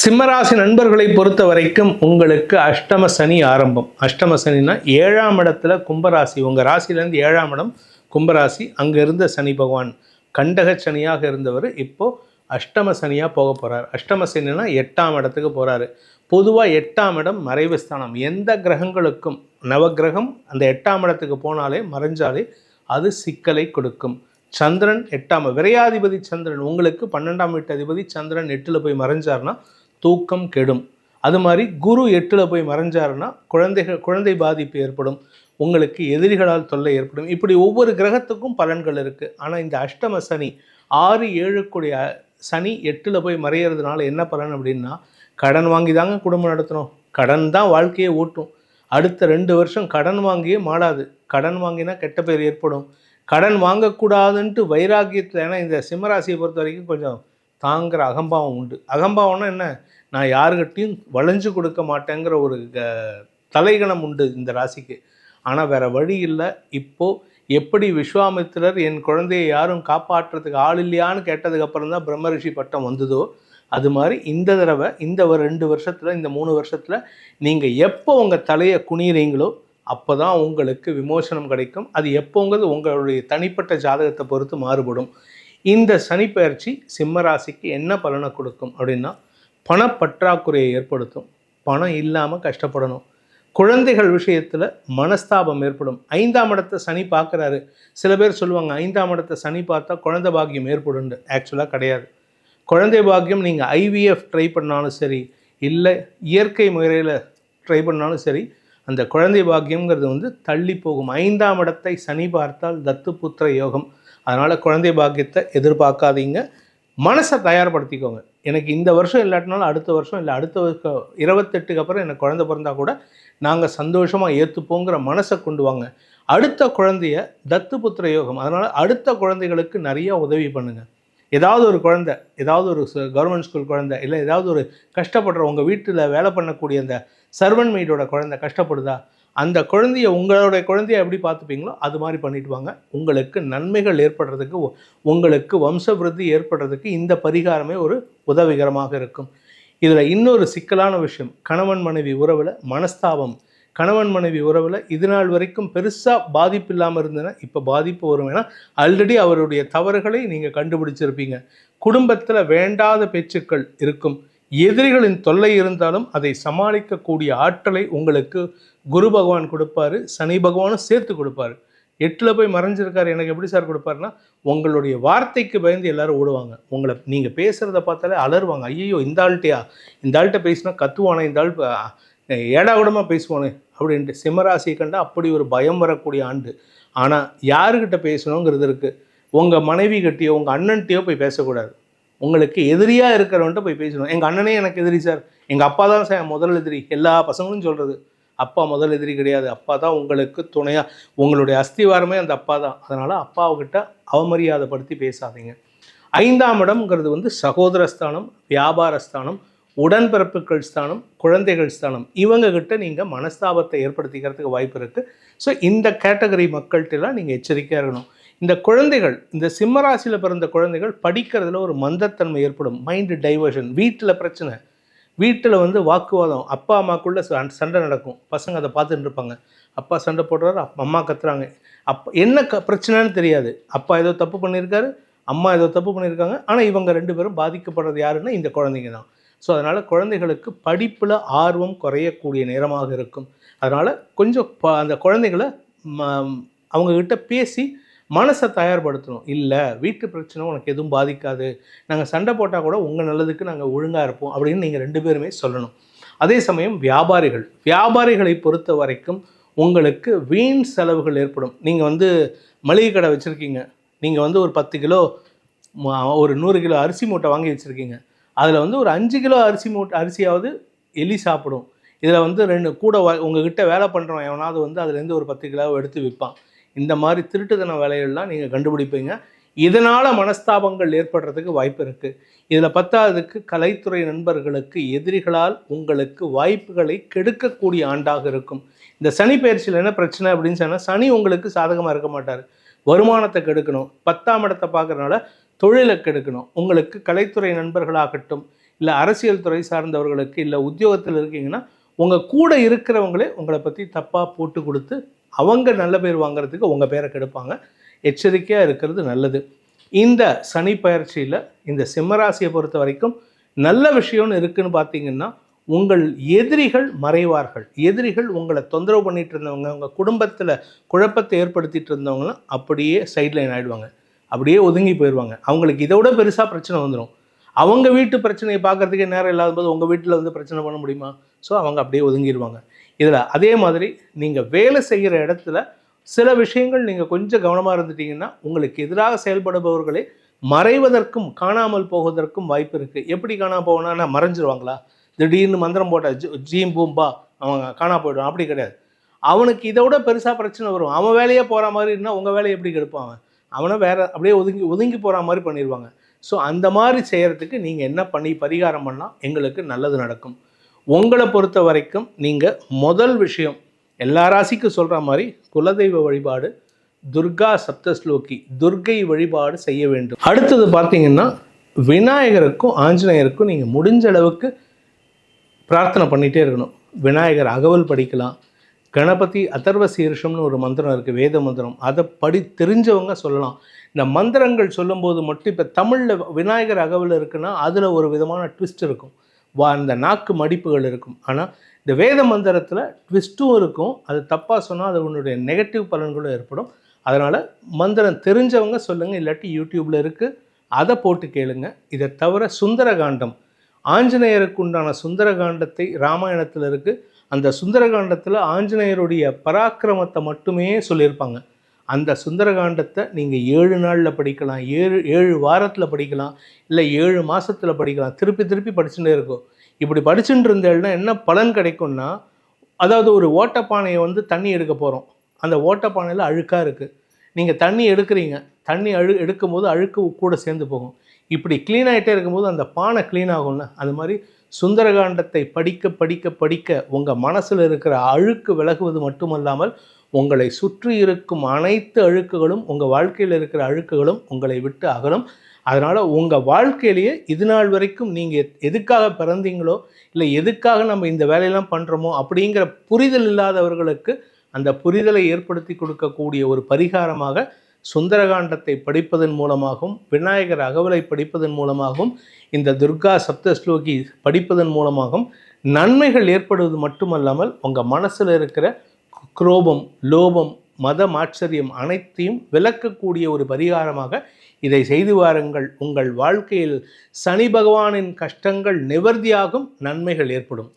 சிம்மராசி நண்பர்களை பொறுத்த வரைக்கும் உங்களுக்கு அஷ்டம சனி ஆரம்பம். அஷ்டம சனினா ஏழாம் இடத்துல கும்பராசி. உங்கள் ராசியிலேருந்து ஏழாம் இடம் கும்பராசி. அங்கே இருந்த சனி பகவான் கண்டக சனியாக இருந்தவர் இப்போது அஷ்டம சனியாக போக போகிறார் அஷ்டம சனினா எட்டாம் இடத்துக்கு போகிறாரு பொதுவாக எட்டாம் இடம் மறைவு ஸ்தானம். எந்த கிரகங்களுக்கும் நவக்கிரகம் அந்த எட்டாம் இடத்துக்கு போனாலே மறைஞ்சாலே அது சிக்கலை கொடுக்கும். சந்திரன் எட்டாம் விரையாதிபதி சந்திரன். உங்களுக்கு பன்னெண்டாம் வீட்டு அதிபதி சந்திரன் எட்டில் போய் மறைஞ்சார்னா தூக்கம் கெடும். அது மாதிரி குரு எட்டில் போய் மறைஞ்சாருன்னா குழந்தைகள் குழந்தை பாதிப்பு ஏற்படும். உங்களுக்கு எதிரிகளால் தொல்லை ஏற்படும். இப்படி ஒவ்வொரு கிரகத்துக்கும் பலன்கள் இருக்குது ஆனால் இந்த அஷ்டம சனி ஆறு ஏழுக்குடைய சனி எட்டில் போய் மறையிறதுனால என்ன பலன் அப்படின்னா கடன் வாங்கி தாங்க குடும்பம் நடத்தணும் கடன் தான் வாழ்க்கையை ஓட்டும். அடுத்த ரெண்டு வருஷம் கடன் வாங்கியே மாடாது. கடன் வாங்கினா கெட்ட பேர் ஏற்படும். கடன் வாங்கக்கூடாதுன்ட்டு வைராக்கியத்தில் ஏன்னா இந்த சிம்மராசியை பொறுத்த வரைக்கும் கொஞ்சம் தாங்கிற அகம்பாவம் உண்டு. அகம்பாவம்னா என்ன? நான் யாருக்கிட்டையும் வளைஞ்சு கொடுக்க மாட்டேங்கிற ஒரு க- தலைகணம் உண்டு இந்த ராசிக்கு. ஆனால் வேற வழி இல்லை. இப்போது எப்படி விஸ்வாமித்திரர் என் குழந்தையை யாரும் காப்பாற்றுறதுக்கு ஆள் இல்லையான்னு கேட்டதுக்கப்புறம் தான் பிரம்மரிஷி பட்டம் வந்ததோ அது மாதிரி இந்த தடவை இந்த ஒரு ரெண்டு வருஷத்தில் இந்த மூணு வருஷத்தில் நீங்கள் எப்போ உங்கள் தலையை குனிகிறீங்களோ அப்போ தான் உங்களுக்கு விமோசனம் கிடைக்கும். அது எப்போங்கிறது உங்களுடைய தனிப்பட்ட ஜாதகத்தை பொறுத்து மாறுபடும். இந்த சனிப்பெயர்ச்சி சிம்மராசிக்கு என்ன பலனை கொடுக்கும் அப்படின்னா பணப்பற்றாக்குறையை ஏற்படுத்தும். பணம் இல்லாமல் கஷ்டப்படணும். குழந்தைகள் விஷயத்தில் மனஸ்தாபம் ஏற்படும். ஐந்தாம் இடத்தை சனி பார்க்குறாரு. சில பேர் சொல்லுவாங்க ஐந்தாம் இடத்தை சனி பார்த்தா குழந்தை பாக்கியம் ஏற்படுண்டு ஆக்சுவலாக கிடையாது. குழந்தை பாக்கியம் நீங்கள் ஐவிஎஃப் ட்ரை பண்ணாலும் சரி இல்லை இயற்கை முறையில் ட்ரை பண்ணாலும் சரி அந்த குழந்தை பாக்கியங்கிறது வந்து தள்ளி போகும். ஐந்தாம் இடத்தை சனி பார்த்தால் தத்து புத்திர யோகம். அதனால் குழந்தை பாக்கியத்தை எதிர்பார்க்காதீங்க. மனசை தயார்படுத்திக்கோங்க. எனக்கு இந்த வருஷம் இல்லாட்டினாலும் அடுத்த வருஷம் இல்லை அடுத்த வருஷம் இருபத்தெட்டுக்கு அப்புறம் எனக்கு குழந்தை பிறந்தா கூட நாங்கள் சந்தோஷமாக ஏற்றுப்போங்கிற மனசை கொண்டு வாங்க. அடுத்த குழந்தைய தத்து புத்திர யோகம் அதனால் அடுத்த குழந்தைகளுக்கு நிறையா உதவி பண்ணுங்கள் ஏதாவது ஒரு குழந்தை ஏதாவது ஒரு கவர்மெண்ட் ஸ்கூல் குழந்தை இல்லை ஏதாவது ஒரு கஷ்டப்படுற உங்கள் வீட்டில் வேலை பண்ணக்கூடிய அந்த சர்வன் மெய்டோட குழந்தை கஷ்டப்படுதா? அந்த குழந்தைய உங்களுடைய குழந்தைய எப்படி பார்த்துப்பீங்களோ அது மாதிரி பண்ணிவிடுவாங்க உங்களுக்கு நன்மைகள் ஏற்படுறதுக்கு உங்களுக்கு வம்சவிருத்தி ஏற்படுறதுக்கு இந்த பரிகாரமே ஒரு உதவிகரமாக இருக்கும். இதில் இன்னொரு சிக்கலான விஷயம் கணவன் மனைவி உறவில் மனஸ்தாபம். கணவன் மனைவி உறவில் இது நாள் வரைக்கும் பெருசாக பாதிப்பு இல்லாமல் இருந்ததுன்னா இப்போ பாதிப்பு வரும். ஏன்னா ஆல்ரெடி அவருடைய தவறுகளை நீங்கள் கண்டுபிடிச்சிருப்பீங்க. குடும்பத்தில் வேண்டாத பேச்சுக்கள் இருக்கும். எதிரிகளின் தொல்லை இருந்தாலும் அதை சமாளிக்கக்கூடிய ஆற்றலை உங்களுக்கு குரு பகவான் கொடுப்பாரு சனி பகவானும் சேர்த்து கொடுப்பாரு. எட்டில் போய் மறைஞ்சிருக்காரு எனக்கு எப்படி சார் கொடுப்பாருன்னா உங்களுடைய வார்த்தைக்கு பயந்து எல்லாரும் ஓடுவாங்க. உங்களை நீங்கள் பேசுகிறத பார்த்தாலே அலறுவாங்க. ஐயோ இந்த ஆள்கிட்டயா? இந்த ஆள்கிட்ட பேசினா கத்துவானே இந்த ஆள் ஏடா கூடமாக பேசுவானே அப்படின்ட்டு சிம்மராசியை கண்டா அப்படி ஒரு பயம் வரக்கூடிய ஆண்டு. ஆனால் யாருக்கிட்ட பேசணுங்கிறது இருக்குது உங்கள் மனைவி கிட்டேயோ உங்கள் அண்ணன்கிட்டயோ போய் பேசக்கூடாது. உங்களுக்கு எதிரியாக இருக்கிறவன்ட்டு போய் பேசணும் எங்கள் அண்ணனே எனக்கு எதிரி சார். எங்கள் அப்பா தான் சார் முதல் எதிரி. எல்லா பசங்களும் சொல்கிறது அப்பா முதல் எதிரி கிடையாது. அப்பா தான் உங்களுக்கு துணையாக உங்களுடைய அஸ்திவாரமே அந்த அப்பா தான். அதனால் அப்பாவுக்கிட்ட அவமரியாதைப்படுத்தி பேசாதீங்க. ஐந்தாம் இடம்ங்கிறது வந்து சகோதரஸ்தானம் வியாபாரஸ்தானம் உடன்பிறப்புகள் ஸ்தானம் குழந்தைகள் ஸ்தானம். இவங்கக்கிட்ட நீங்கள் மனஸ்தாபத்தை ஏற்படுத்திக்கிறதுக்கு வாய்ப்பு இருக்குது ஸோ இந்த கேட்டகரி மக்கள்கிட்டலாம் நீங்கள் எச்சரிக்கையாக இருக்கணும். இந்த குழந்தைகள் இந்த சிம்மராசியில் பிறந்த குழந்தைகள் படிக்கிறதுல ஒரு மந்தத்தன்மை ஏற்படும். மைண்டு டைவர்ஷன் வீட்டில் பிரச்சனை. வீட்டில் வந்து வாக்குவாதம். அப்பா அம்மாக்குள்ளே ச- சண்டை நடக்கும். பசங்க அதை பார்த்துட்டு இருப்பாங்க. அப்பா சண்டை போடுறாரு அம்மா கத்துறாங்க. அப்பா என்ன க பிரச்சனைன்னு தெரியாது. அப்பா ஏதோ தப்பு பண்ணியிருக்காரு அம்மா ஏதோ தப்பு பண்ணியிருக்காங்க. ஆனால் இவங்க ரெண்டு பேரும் பாதிக்கப்படுறது யாருன்னா இந்த குழந்தைங்க தான். ஸோ அதனால் குழந்தைகளுக்கு படிப்பில் ஆர்வம் குறையக்கூடிய நேரமாக இருக்கும். அதனால் கொஞ்சம் ப அந்த குழந்தைகளை ம- அவங்கக்கிட்ட பேசி மனசை தயார்படுத்தணும். இல்லை வீட்டு பிரச்சனை உனக்கு எதுவும் பாதிக்காது. நாங்கள் சண்டை போட்டால் கூட உங்கள் நல்லதுக்கு நாங்கள் ஒழுங்காக இருப்போம் அப்படின்னு நீங்கள் ரெண்டு பேருமே சொல்லணும். அதே சமயம் வியாபாரிகள். வியாபாரிகளை பொறுத்த வரைக்கும் உங்களுக்கு வீண் செலவுகள் ஏற்படும். நீங்கள் வந்து மளிகை கடை வச்சுருக்கீங்க. நீங்கள் வந்து ஒரு பத்து கிலோ ஒரு நூறு கிலோ அரிசி மூட்டை வாங்கி வச்சுருக்கீங்க. அதில் வந்து ஒரு அஞ்சு கிலோ அரிசி மூட்டை அரிசியாவது எலி சாப்பிடும். இதில் வந்து ரெண்டு கூட உங்ககிட்ட வேலை பண்ணுறவன் எவனாவது வந்து அதுலேருந்து ஒரு பத்து கிலோ எடுத்து விற்பான். இந்த மாதிரி திருட்டுத்தன வேலைகள்லாம் நீங்கள் கண்டுபிடிப்பீங்க. இதனால் மனஸ்தாபங்கள் ஏற்படுறதுக்கு வாய்ப்பு இருக்குது இதில் பத்தாவதுக்கு கலைத்துறை நண்பர்களுக்கு எதிரிகளால் உங்களுக்கு வாய்ப்புகளை கெடுக்கக்கூடிய ஆண்டாக இருக்கும். இந்த சனி பயிற்சியில் என்ன பிரச்சனை அப்படின்னு சொன்னால் சனி உங்களுக்கு சாதகமாக இருக்க மாட்டார். வருமானத்தை கெடுக்கணும். பத்தாம் இடத்தை பார்க்குறனால தொழிலை கெடுக்கணும். உங்களுக்கு கலைத்துறை நண்பர்களாகட்டும் இல்லை அரசியல் துறை சார்ந்தவர்களுக்கு இல்லை உத்தியோகத்தில் இருக்கீங்கன்னா உங்கள் கூட இருக்கிறவங்களே உங்களை பற்றி தப்பாக போட்டு கொடுத்து அவங்க நல்ல பேர் வாங்குறதுக்கு உங்கள் பேரை கெடுப்பாங்க. எச்சரிக்கையாக இருக்கிறது நல்லது. இந்த சனி பயிற்சியில் இந்த சிம்மராசியை பொறுத்த வரைக்கும் நல்ல விஷயம்னு இருக்குன்னு பார்த்தீங்கன்னா உங்கள் எதிரிகள் மறைவார்கள். எதிரிகள் உங்களை தொந்தரவு பண்ணிட்டு இருந்தவங்க உங்கள் குடும்பத்தில் குழப்பத்தை ஏற்படுத்திட்டு இருந்தவங்களும் அப்படியே சைட்லைன் ஆகிடுவாங்க அப்படியே ஒதுங்கி போயிடுவாங்க அவங்களுக்கு இதை விட பெருசாக பிரச்சனை வந்துடும் அவங்க வீட்டு பிரச்சனையை பார்க்கறதுக்கே நேரம் இல்லாத போது உங்கள் வீட்டில் வந்து பிரச்சனை பண்ண முடியுமா? ஸோ அவங்க அப்படியே ஒதுங்கிடுவாங்க இதில் அதே மாதிரி நீங்கள் வேலை செய்கிற இடத்துல சில விஷயங்கள் நீங்கள் கொஞ்சம் கவனமாக இருந்துட்டீங்கன்னா உங்களுக்கு எதிராக செயல்படுபவர்களே மறைவதற்கும் காணாமல் போவதற்கும் வாய்ப்பு இருக்குது எப்படி காணாமல் போகணும்னா மறைஞ்சிருவாங்களா? திடீர்னு மந்திரம் போட்ட ஜி ஜீம் பூம்பா அவங்க காணா போயிடுவான். அப்படி கிடையாது. அவனுக்கு இதை விட பெருசாக பிரச்சனை வரும். அவன் வேலையே போகிற மாதிரி இருந்தால் உங்கள் வேலையை எப்படி கெடுப்பான்? அவனை வேற அப்படியே ஒதுங்கி ஒதுங்கி போகிற மாதிரி பண்ணிடுவாங்க ஸோ அந்த மாதிரி செய்கிறதுக்கு நீங்கள் என்ன பண்ணி பரிகாரம் பண்ணால் எங்களுக்கு நல்லது நடக்கும். உங்களை பொறுத்த வரைக்கும் நீங்கள் முதல் விஷயம் எல்லா ராசிக்கும் சொல்கிற மாதிரி குலதெய்வ வழிபாடு துர்கா சப்தஸ்லோகி துர்கை வழிபாடு செய்ய வேண்டும். அடுத்தது பார்த்தீங்கன்னா விநாயகருக்கும் ஆஞ்சநேயருக்கும் நீங்கள் முடிஞ்ச அளவுக்கு பிரார்த்தனை பண்ணிகிட்டே இருக்கணும். விநாயகர் அகவல் படிக்கலாம். கணபதி அதர்வ சீர்ஷம்னு ஒரு மந்திரம் இருக்குது வேத மந்திரம். அதை படி தெரிஞ்சவங்க சொல்லலாம். இந்த மந்திரங்கள் சொல்லும்போது மட்டும் இப்போ தமிழில் விநாயகர் அகவல் இருக்குன்னா அதில் ஒரு விதமான ட்விஸ்ட் இருக்கும். வா அந்த நாக்கு மடிப்புகள் இருக்கும். ஆனால் இந்த வேத மந்திரத்தில் ட்விஸ்ட்டும் இருக்கும். அது தப்பாக சொன்னால் அது உன்னுடைய நெகட்டிவ் பலன்களும் ஏற்படும். அதனால் மந்திரம் தெரிஞ்சவங்க சொல்லுங்கள் இல்லாட்டி யூடியூப்பில் இருக்குது அதை போட்டு கேளுங்க. இதை தவிர சுந்தரகாண்டம். ஆஞ்சநேயருக்கு உண்டான சுந்தரகாண்டத்தை ராமாயணத்தில் இருக்குது அந்த சுந்தரகாண்டத்தில் ஆஞ்சநேயருடைய பராக்கிரமத்தை மட்டுமே சொல்லியிருப்பாங்க. அந்த சுந்தரகாண்டத்தை நீங்கள் ஏழு நாளில் படிக்கலாம் ஏழு ஏழு வாரத்தில் படிக்கலாம் இல்லை ஏழு மாதத்தில் படிக்கலாம் திருப்பி திருப்பி படிச்சுட்டே இருக்கும். இப்படி படிச்சுட்டு இருந்தேன்னா என்ன பலன் கிடைக்கும்னா அதாவது ஒரு ஓட்டப்பானையை வந்து தண்ணி எடுக்க போகிறோம் அந்த ஓட்டப்பானையில் அழுக்காக இருக்குது நீங்கள் தண்ணி எடுக்கிறீங்க. தண்ணி அழு எடுக்கும்போது அழுக்கு கூட சேர்ந்து போகும். இப்படி க்ளீன் ஆகிட்டே இருக்கும்போது அந்த பானை க்ளீன் ஆகும்ல. அது மாதிரி சுந்தரகாண்டத்தை படிக்க படிக்க படிக்க உங்கள் மனசில் இருக்கிற அழுக்கு விலகுவது மட்டுமல்லாமல் உங்களை சுற்றி இருக்கும் அனைத்து அழுக்குகளும் உங்கள் வாழ்க்கையில் இருக்கிற அழுக்குகளும் உங்களை விட்டு அகலும். அதனால் உங்கள் வாழ்க்கையிலேயே இது நாள் வரைக்கும் நீங்கள் எதுக்காக பிறந்தீங்களோ இல்லை எதுக்காக நம்ம இந்த வேலையெல்லாம் பண்ணுறோமோ அப்படிங்கிற புரிதல் இல்லாதவர்களுக்கு அந்த புரிதலை ஏற்படுத்தி கொடுக்கக்கூடிய ஒரு பரிகாரமாக சுந்தரகாண்டத்தை படிப்பதன் மூலமாகவும் விநாயகர் அகவலை படிப்பதன் மூலமாகவும் இந்த துர்கா சப்தஸ்லோகி படிப்பதன் மூலமாகவும் நன்மைகள் ஏற்படுவது மட்டுமல்லாமல் உங்கள் மனசில் இருக்கிற குரோபம் லோபம் மத மாச்சரியம் அனைத்தையும் விளக்கக்கூடிய ஒரு பரிகாரமாக இதை செய்து வாருங்கள். உங்கள் வாழ்க்கையில் சனி பகவானின் கஷ்டங்கள் நிவர்த்தியாகும் நன்மைகள் ஏற்படும்.